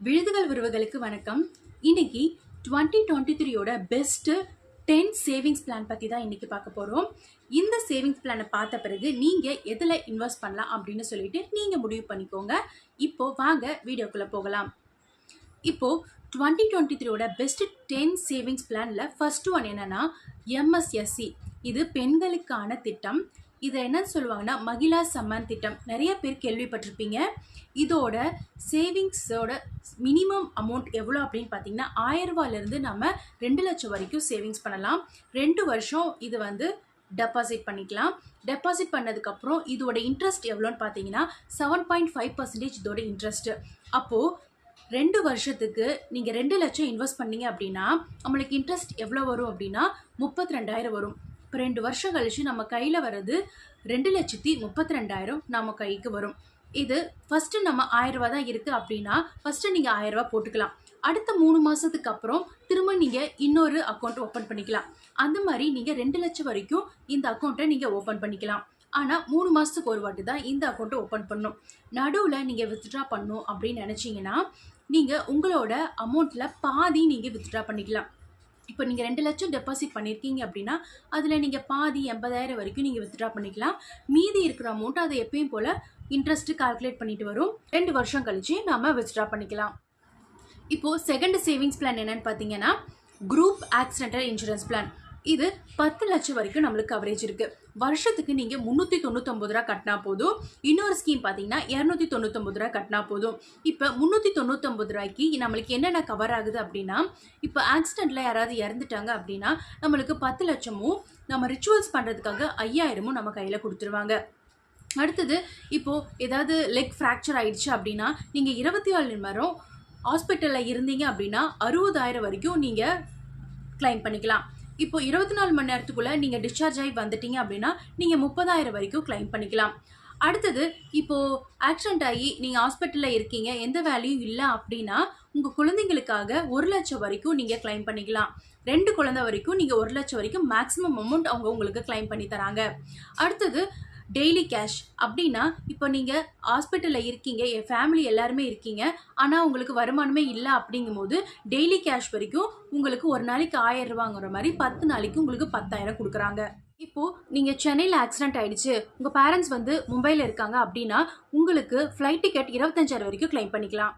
விழுதுகள் உறவுகளுக்கு வணக்கம். இன்னைக்கு டுவெண்ட்டி டுவெண்ட்டி த்ரீயோட பெஸ்ட்டு டென் சேவிங்ஸ் பிளான் பற்றி தான் இன்றைக்கி பார்க்க போகிறோம் இந்த சேவிங்ஸ் பிளானை பார்த்த பிறகு நீங்கள் எதில் இன்வெஸ்ட் பண்ணலாம் அப்படின்னு சொல்லிட்டு நீங்கள் முடிவு பண்ணிக்கோங்க. இப்போது வாங்க வீடியோக்குள்ளே போகலாம். இப்போது டுவெண்ட்டி டுவெண்ட்டி த்ரீயோட பெஸ்ட் டென் சேவிங்ஸ் பிளானில் ஃபஸ்ட்டு ஒன் என்னென்னா எம்எஸ்எஸ்சி இது பெண்களுக்கான திட்டம். இதை என்னன்னு சொல்லுவாங்கன்னா மகிழா சம்மன் திட்டம். நிறைய பேர் கேள்விப்பட்டிருப்பீங்க. இதோட சேவிங்ஸோட மினிமம் அமௌண்ட் எவ்வளோ அப்படின்னு பார்த்தீங்கன்னா ஆயிரம் நம்ம ரெண்டு லட்சம் வரைக்கும் சேவிங்ஸ் பண்ணலாம். ரெண்டு வருஷம் இது வந்து டெபாசிட் பண்ணிக்கலாம். டெபாசிட் பண்ணதுக்கப்புறம் இதோட இன்ட்ரெஸ்ட் எவ்வளோன்னு பார்த்தீங்கன்னா செவன் பாயிண்ட் ஃபைவ் பர்சன்டேஜ் இதோட இன்ட்ரெஸ்ட்டு. அப்போது ரெண்டு வருஷத்துக்கு நீங்கள் ரெண்டு லட்சம் இன்வெஸ்ட் பண்ணீங்க அப்படின்னா நம்மளுக்கு இன்ட்ரெஸ்ட் எவ்வளோ வரும் அப்படின்னா முப்பத்தி ரெண்டாயிரம் வரும். இப்போ ரெண்டு வருஷம் கழிச்சு நம்ம கையில் வர்றது ரெண்டு லட்சத்தி முப்பத்தி ரெண்டாயிரம் நம்ம கைக்கு வரும். இது ஃபஸ்ட்டு நம்ம ஆயிரரூவா தான் இருக்குது அப்படின்னா ஃபஸ்ட்டு நீங்கள் ஆயிரம் போட்டுக்கலாம். அடுத்த மூணு மாதத்துக்கு அப்புறம் திரும்ப நீங்கள் இன்னொரு அக்கௌண்ட் ஓப்பன் பண்ணிக்கலாம். அந்த மாதிரி நீங்கள் ரெண்டு லட்சம் வரைக்கும் இந்த அக்கௌண்ட்டை நீங்கள் ஓப்பன் பண்ணிக்கலாம். ஆனால் மூணு மாதத்துக்கு ஒரு வாட்டி தான் இந்த அக்கௌண்ட்டை ஓப்பன் பண்ணணும் நடுவில் நீங்கள் வித்ட்ரா பண்ணணும் அப்படின்னு நினச்சிங்கன்னா நீங்கள் உங்களோட அமௌண்ட்டில் பாதி நீங்கள் வித்ட்ரா பண்ணிக்கலாம். இப்போ நீங்கள் ரெண்டு லட்சம் டெபாசிட் பண்ணியிருக்கீங்க அப்படின்னா அதில் நீங்கள் பாதி எண்பதாயிரம் வரைக்கும் நீங்கள் வித்ட்ரா பண்ணிக்கலாம். மீதி இருக்கிற அமௌண்ட் அதை எப்பயும் போல் இன்ட்ரெஸ்ட்டு கால்குலேட் பண்ணிட்டு வரும். ரெண்டு வருஷம் கழிச்சு நாம் வித்ட்ரா பண்ணிக்கலாம். இப்போது செகண்ட் சேவிங்ஸ் பிளான் என்னன்னு பார்த்தீங்கன்னா குரூப் ஆக்சிடென்டல் இன்சூரன்ஸ் பிளான் இது பத்து லட்சம் வரைக்கும் நம்மளுக்கு கவரேஜ் இருக்குது வருஷத்துக்கு நீங்கள் முந்நூற்றி தொண்ணூத்தொம்பது ரூபா கட்டினா போதும். இன்னொரு ஸ்கீம் பார்த்தீங்கன்னா இரநூத்தி தொண்ணூத்தொம்பது ரூபா கட்டினா போதும். இப்போ முந்நூற்றி தொண்ணூத்தொம்பது ரூபாய்க்கு நம்மளுக்கு என்னென்ன கவர் ஆகுது அப்படின்னா இப்போ ஆக்சிடெண்ட்டில் யாராவது இறந்துட்டாங்க அப்படின்னா நம்மளுக்கு பத்து லட்சமும் நம்ம ரிச்சுவல்ஸ் பண்ணுறதுக்காக ஐயாயிரமும் நம்ம கையில் கொடுத்துருவாங்க. அடுத்தது இப்போது ஏதாவது லெக் ஃப்ராக்சர் ஆயிடுச்சு அப்படின்னா நீங்கள் இருபத்தி ஏழு மணி நேரம் ஹாஸ்பிட்டலில் இருந்தீங்க அப்படின்னா அறுபதாயிரம் வரைக்கும் நீங்கள் கிளைம் பண்ணிக்கலாம். இப்போ இருபத்தி நாலு மணி நேரத்துக்குள்ளே நீங்கள் டிஸ்சார்ஜ் ஆகி வந்துட்டீங்க அப்படின்னா நீங்கள் முப்பதாயிரம் வரைக்கும் கிளைம் பண்ணிக்கலாம். அடுத்தது இப்போது ஆக்சிடெண்ட் ஆகி நீங்கள் ஹாஸ்பிட்டலில் இருக்கீங்க எந்த வேலையும் இல்லை அப்படின்னா உங்கள் குழந்தைங்களுக்காக ஒரு லட்சம் வரைக்கும் நீங்கள் கிளைம் பண்ணிக்கலாம். ரெண்டு குழந்தை வரைக்கும் நீங்கள் ஒரு லட்சம் வரைக்கும் மேக்ஸிமம் அமௌண்ட் அவங்க உங்களுக்கு கிளைம் பண்ணி தராங்க. அடுத்தது டெய்லி கேஷ். அப்படின்னா இப்போ நீங்கள் ஹாஸ்பிட்டலில் இருக்கீங்க என் ஃபேமிலி எல்லாருமே இருக்கீங்க ஆனால் உங்களுக்கு வருமானமே இல்லை அப்படிங்கும்போது டெய்லி கேஷ் வரைக்கும் உங்களுக்கு ஒரு நாளைக்கு ஆயிரம் ரூபாங்கிற மாதிரி பத்து நாளைக்கு உங்களுக்கு பத்தாயிரம் கொடுக்குறாங்க. இப்போது நீங்கள் சென்னையில் ஆக்சிடென்ட் ஆகிடுச்சு உங்கள் பேரண்ட்ஸ் வந்து மும்பையில் இருக்காங்க அப்படின்னா உங்களுக்கு ஃப்ளைட் டிக்கெட் இருபத்தஞ்சாயிரம் வரைக்கும் கிளைம் பண்ணிக்கலாம்.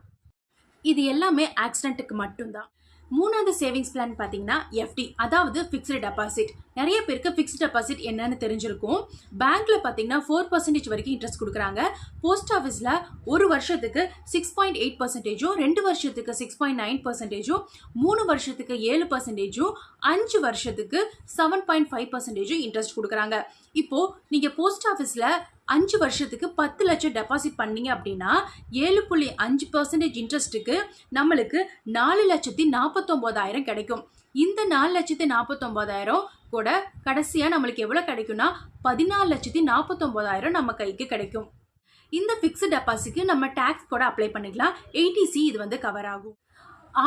இது எல்லாமே ஆக்சிடென்ட்டுக்கு மட்டும்தான். மூணாவது சேவிங்ஸ் பிளான் பார்த்தீங்கன்னா எஃப்டி அதாவது ஃபிக்ஸ்டு டெபாசிட் நிறைய பேருக்கு ஃபிக்ஸ்ட் டெபாசிட் என்னன்னு தெரிஞ்சிருக்கும். பேங்க்ல பார்த்தீங்கன்னா ஃபோர் பர்சன்டேஜ் வரைக்கும் இன்ட்ரெஸ்ட் கொடுக்குறாங்க. போஸ்ட் ஆஃபீஸில் ஒரு வருஷத்துக்கு சிக்ஸ் பாயிண்ட் எயிட் பர்சன்டேஜும் ரெண்டு வருஷத்துக்கு சிக்ஸ் பாயிண்ட் நைன் பர்சன்டேஜும் மூணு வருஷத்துக்கு ஏழு பர்சன்டேஜும் அஞ்சு வருஷத்துக்கு செவன் பாயிண்ட் ஃபைவ் பர்சன்டேஜும் இன்ட்ரெஸ்ட் கொடுக்குறாங்க. இப்போ நீங்கள் போஸ்ட் ஆஃபீஸில் அஞ்சு வருஷத்துக்கு பத்து லட்சம் டெபாசிட் பண்ணீங்க அப்படின்னா ஏழு புள்ளி அஞ்சு பர்சன்டேஜ் இன்ட்ரெஸ்ட்டுக்கு நம்மளுக்கு நாலு லட்சத்தி நாற்பத்தொம்போதாயிரம் கிடைக்கும். இந்த நாலு லட்சத்தி நாற்பத்தொம்போதாயிரம் கூட கடைசியாக நம்மளுக்கு எவ்வளோ கிடைக்கும்னா பதினாலு லட்சத்தி நாற்பத்தொம்போதாயிரம் நம்ம கைக்கு கிடைக்கும். இந்த ஃபிக்ஸ்டு டெபாசிட்க்கு நம்ம டேக்ஸ் கூட அப்ளை பண்ணிக்கலாம். எயிட்டிசி இது வந்து கவர் ஆகும்.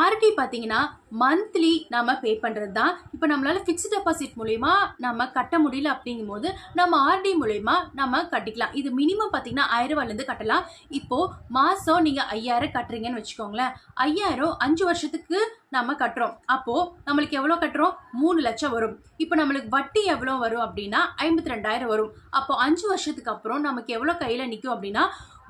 ஆர்டி பார்த்தீங்கன்னா மந்த்லி நம்ம பே பண்ணுறது தான் இப்போ நம்மளால் ஃபிக்ஸ்ட் டெபாசிட் மூலயமா நம்ம கட்ட முடியல அப்படிங்கும்போது நம்ம ஆர்டி மூலயமா நம்ம கட்டிக்கலாம். இது மினிமம் பார்த்தீங்கன்னா ஆயிரரூவாலேருந்து கட்டலாம். இப்போது மாதம் நீங்கள் ஐயாயிரம் கட்டுறீங்கன்னு வச்சுக்கோங்களேன். ஐயாயிரம் அஞ்சு வருஷத்துக்கு நம்ம கட்டுறோம். அப்போது நம்மளுக்கு எவ்வளோ கட்டுறோம்? மூணு லட்சம் வரும். இப்போ நம்மளுக்கு வட்டி எவ்வளோ வரும் அப்படின்னா ஐம்பத்தி ரெண்டாயிரம் வரும். அப்போ அஞ்சு வருஷத்துக்கு அப்புறம் நமக்கு எவ்வளோ கையில் நிற்கும் அப்படின்னா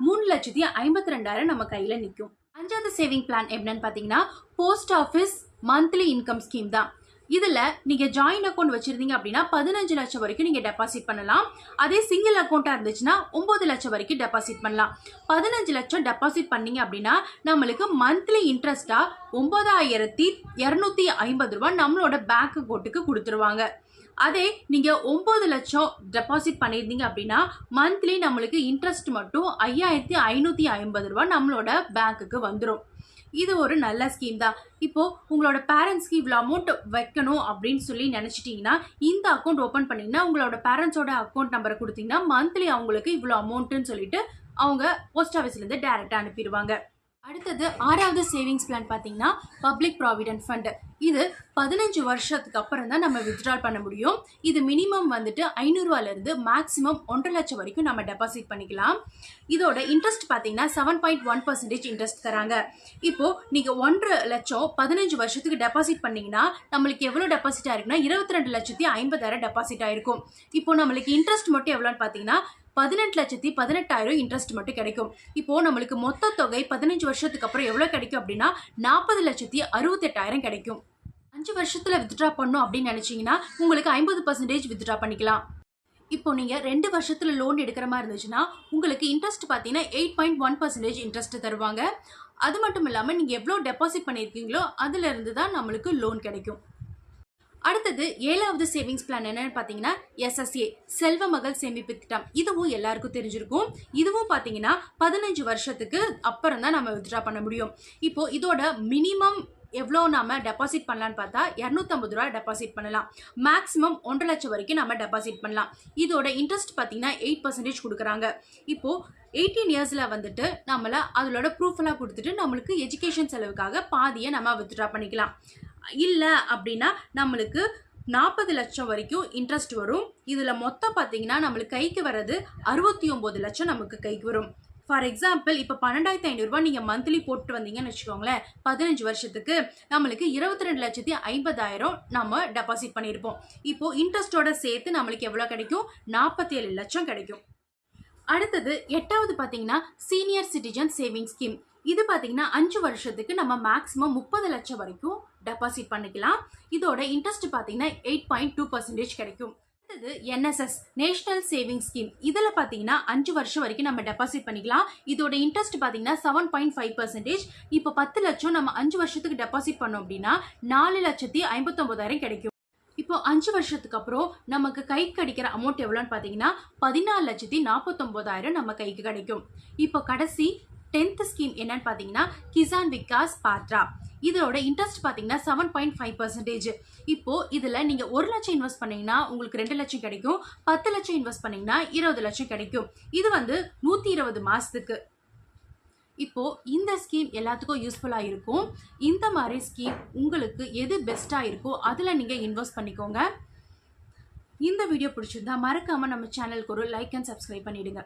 மூணு லட்சத்தி ஐம்பத்தி ரெண்டாயிரம் நம்ம கையில் நிற்கும் அஞ்சாவது சேவிங் பிளான் எப்படின்னு பார்த்தீங்கன்னா post office monthly income scheme தான். இதில் நீங்கள் ஜாயின் அக்கௌண்ட் வச்சுருந்தீங்க அப்படின்னா பதினஞ்சு லட்சம் வரைக்கும் நீங்கள் டெபாசிட் பண்ணலாம். அதே சிங்கிள் அக்கௌண்ட்டாக இருந்துச்சுன்னா ஒம்பது லட்சம் வரைக்கும் டெபாசிட் பண்ணலாம். பதினஞ்சு லட்சம் டெபாசிட் பண்ணீங்க அப்படின்னா நம்மளுக்கு மந்த்லி இன்ட்ரெஸ்ட்டாக ஒம்பதாயிரத்தி இரநூத்தி ஐம்பது ரூபா நம்மளோட பேங்க் அக்கௌண்ட்டுக்கு கொடுத்துருவாங்க. அதே நீங்கள் ஒம்பது லட்சம் டெபாசிட் பண்ணியிருந்தீங்க அப்படின்னா மந்த்லி நம்மளுக்கு இன்ட்ரெஸ்ட் மட்டும் ஐயாயிரத்தி ஐநூற்றி ஐம்பது ரூபா நம்மளோட பேங்க்குக்கு வந்துடும் இது ஒரு நல்ல ஸ்கீம் தான். இப்போது உங்களோட பேரண்ட்ஸ்க்கு இவ்வளோ அமௌண்ட் வைக்கணும் அப்படின்னு சொல்லி நினச்சிட்டிங்கன்னா இந்த அக்கௌண்ட் ஓப்பன் பண்ணிங்கன்னா உங்களோட பேரண்ட்ஸோட அக்கௌண்ட் நம்பரை கொடுத்தீங்கன்னா மந்த்லி அவங்களுக்கு இவ்வளோ அமௌண்ட்டுன்னு சொல்லிட்டு அவங்க போஸ்ட் ஆஃபீஸ்லேருந்து டேரெக்டாக அனுப்பிடுவாங்க. அடுத்தது ஆறாவது சேவிங்ஸ் பிளான் பார்த்தீங்கன்னா பப்ளிக் ப்ராவிடென்ட் ஃபண்டு இது பதினஞ்சு வருஷத்துக்கு அப்புறம் தான் நம்ம வித்ட்ரால் பண்ண முடியும். இது மினிமம் வந்துட்டு ஐநூறுரூவாலேருந்து மேக்ஸிமம் ஒன்றரை லட்சம் வரைக்கும் நம்ம டெபாசிட் பண்ணிக்கலாம். இதோட இன்ட்ரெஸ்ட் பார்த்தீங்கன்னா seven point one percentage interest தராங்க. இப்போது நீங்கள் ஒன்றரை லட்சம் பதினஞ்சு வருஷத்துக்கு டெபாசிட் பண்ணீங்கன்னா நம்மளுக்கு எவ்வளோ டெபாசிட் ஆயிருக்குன்னா இருபத்தி ரெண்டு லட்சத்தி ஐம்பதாயிரம் டெபாசிட் ஆயிருக்கும். இப்போ நம்மளுக்கு இன்ட்ரெஸ்ட் மட்டும் எவ்வளோன்னு பார்த்தீங்கன்னா பதினெட்டு லட்சத்தி பதினெட்டாயிரம் இன்ட்ரெஸ்ட் மட்டும் கிடைக்கும். இப்போ நம்மளுக்கு மொத்த தொகை பதினஞ்சு வருஷத்துக்கு அப்புறம் எவ்வளோ கிடைக்கும் அப்படின்னா நாற்பது லட்சத்தி அறுபத்தெட்டாயிரம் கிடைக்கும். அஞ்சு வருஷத்துல வித்ட்ரா பண்ணும் அப்படின்னு நினைச்சீங்கன்னா உங்களுக்கு ஐம்பது பர்சன்டேஜ் வித்ட்ரா பண்ணிக்கலாம். இப்போ நீங்க ரெண்டு வருஷத்துல லோன் எடுக்கிற மாதிரி இருந்துச்சுன்னா உங்களுக்கு இன்ட்ரெஸ்ட் பார்த்தீங்கன்னா eight point one percentage interest தருவாங்க. அது மட்டும் இல்லாமல் நீங்கள் எவ்வளோ டெபாசிட் பண்ணியிருக்கீங்களோ அதுல இருந்து தான் நம்மளுக்கு லோன் கிடைக்கும். அடுத்தது ஏழாவது சேவிங்ஸ் பிளான் என்னன்னு பார்த்தீங்கன்னா எஸ்எஸ்ஏ செல்வ மகள் சேமிப்பு திட்டம். இதுவும் எல்லாருக்கும் தெரிஞ்சிருக்கும். இதுவும் பார்த்தீங்கன்னா பதினஞ்சு வருஷத்துக்கு அப்புறம் தான் நம்ம வித்ட்ரா பண்ண முடியும். இப்போ இதோட மினிமம் எவ்வளோ நாம டெபாசிட் பண்ணலான்னு பார்த்தா இரநூத்தம்பது ரூபா டெபாசிட் பண்ணலாம். மேக்ஸிமம் ஒன்றரை லட்சம் வரைக்கும் நம்ம டெபாசிட் பண்ணலாம். இதோட இன்ட்ரெஸ்ட் பார்த்தீங்கன்னா எயிட் பர்சன்டேஜ் கொடுக்குறாங்க. இப்போ எயிட்டீன் இயர்ஸில் வந்துட்டு நம்மளை அதோட ப்ரூஃப் எல்லாம் கொடுத்துட்டு நம்மளுக்கு எஜுகேஷன் செலவுக்காக பாதியை நம்ம வித்ட்ரா பண்ணிக்கலாம். இல்லை அப்படின்னா நம்மளுக்கு நாற்பது லட்சம் வரைக்கும் இன்ட்ரெஸ்ட் வரும். இதில் மொத்தம் பார்த்தீங்கன்னா நம்மளுக்கு கைக்கு வர்றது அறுபத்தி ஒம்பது லட்சம் நமக்கு கைக்கு வரும். ஃபார் எக்ஸாம்பிள் இப்போ பன்னெண்டாயிரத்தி ஐநூறுரூவா நீங்கள் மந்த்லி போட்டு வந்தீங்கன்னு வச்சுக்கோங்களேன் பதினஞ்சு வருஷத்துக்கு நம்மளுக்கு இருபத்தி ரெண்டு லட்சத்தி ஐம்பதாயிரம் நம்ம டெபாசிட் பண்ணியிருப்போம் இப்போது இன்ட்ரெஸ்ட்டோட சேர்த்து நம்மளுக்கு எவ்வளோ கிடைக்கும்? நாற்பத்தேழு லட்சம் கிடைக்கும். அடுத்தது எட்டாவது பார்த்தீங்கன்னா சீனியர் சிட்டிசன் சேவிங் ஸ்கீம் இது பார்த்தீங்கன்னா அஞ்சு வருஷத்துக்கு நம்ம மேக்ஸிமம் முப்பது லட்சம் வரைக்கும் டெபாசிட் பண்ணிக்கலாம். இதோட இன்ட்ரெஸ்ட் பார்த்தீங்கன்னா எயிட் பாயிண்ட் டூ பர்சன்டேஜ் கிடைக்கும். அடுத்தது என்எஸ்எஸ் நேஷனல் சேவிங் ஸ்கீம் இதில் பார்த்தீங்கன்னா அஞ்சு வருஷம் வரைக்கும் நம்ம டெபாசிட் பண்ணிக்கலாம். இதோட இன்ட்ரெஸ்ட் பார்த்தீங்கன்னா செவன் பாயிண்ட் ஃபைவ் பர்சன்டேஜ் இப்போ பத்து லட்சம் நம்ம அஞ்சு வருஷத்துக்கு டெபாசிட் பண்ணோம் அப்படின்னா நாலு லட்சத்தி ஐம்பத்தொம்பதாயிரம் கிடைக்கும். இப்போ அஞ்சு வருஷத்துக்கு அப்புறம் நமக்கு கைக்கு கிடைக்கிற அமௌண்ட் எவ்வளோன்னு பார்த்தீங்கன்னா பதினாலு லட்சத்தி நாற்பத்தொம்போதாயிரம் நம்ம கைக்கு கிடைக்கும். இப்போ கடைசி டென்த் ஸ்கீம் என்னன்னு பார்த்தீங்கன்னா கிசான் விகாஸ் பாத்ரா இதோட இன்ட்ரெஸ்ட் பார்த்தீங்கன்னா செவன் பாயிண்ட் ஃபைவ் பர்சன்டேஜ் இப்போ இதில் நீங்கள் ஒரு லட்சம் இன்வெஸ்ட் பண்ணீங்கன்னா உங்களுக்கு ரெண்டு லட்சம் கிடைக்கும். பத்து லட்சம் இன்வெஸ்ட் பண்ணீங்கன்னா இருபது லட்சம் கிடைக்கும். இது வந்து நூற்றி இருபது மாதத்துக்கு இப்போ இந்த ஸ்கீம் எல்லாத்துக்கும் யூஸ்ஃபுல்லாக இருக்கும். இந்த மாதிரி ஸ்கீம் உங்களுக்கு எது பெஸ்ட்டாக இருக்கோ அதில் நீங்கள் இன்வெஸ்ட் பண்ணிக்கோங்க. இந்த வீடியோ பிடிச்சிருந்தா மறக்காமல் நம்ம சேனலுக்கு ஒரு லைக் அண்ட் சப்ஸ்கிரைப் பண்ணிடுங்க.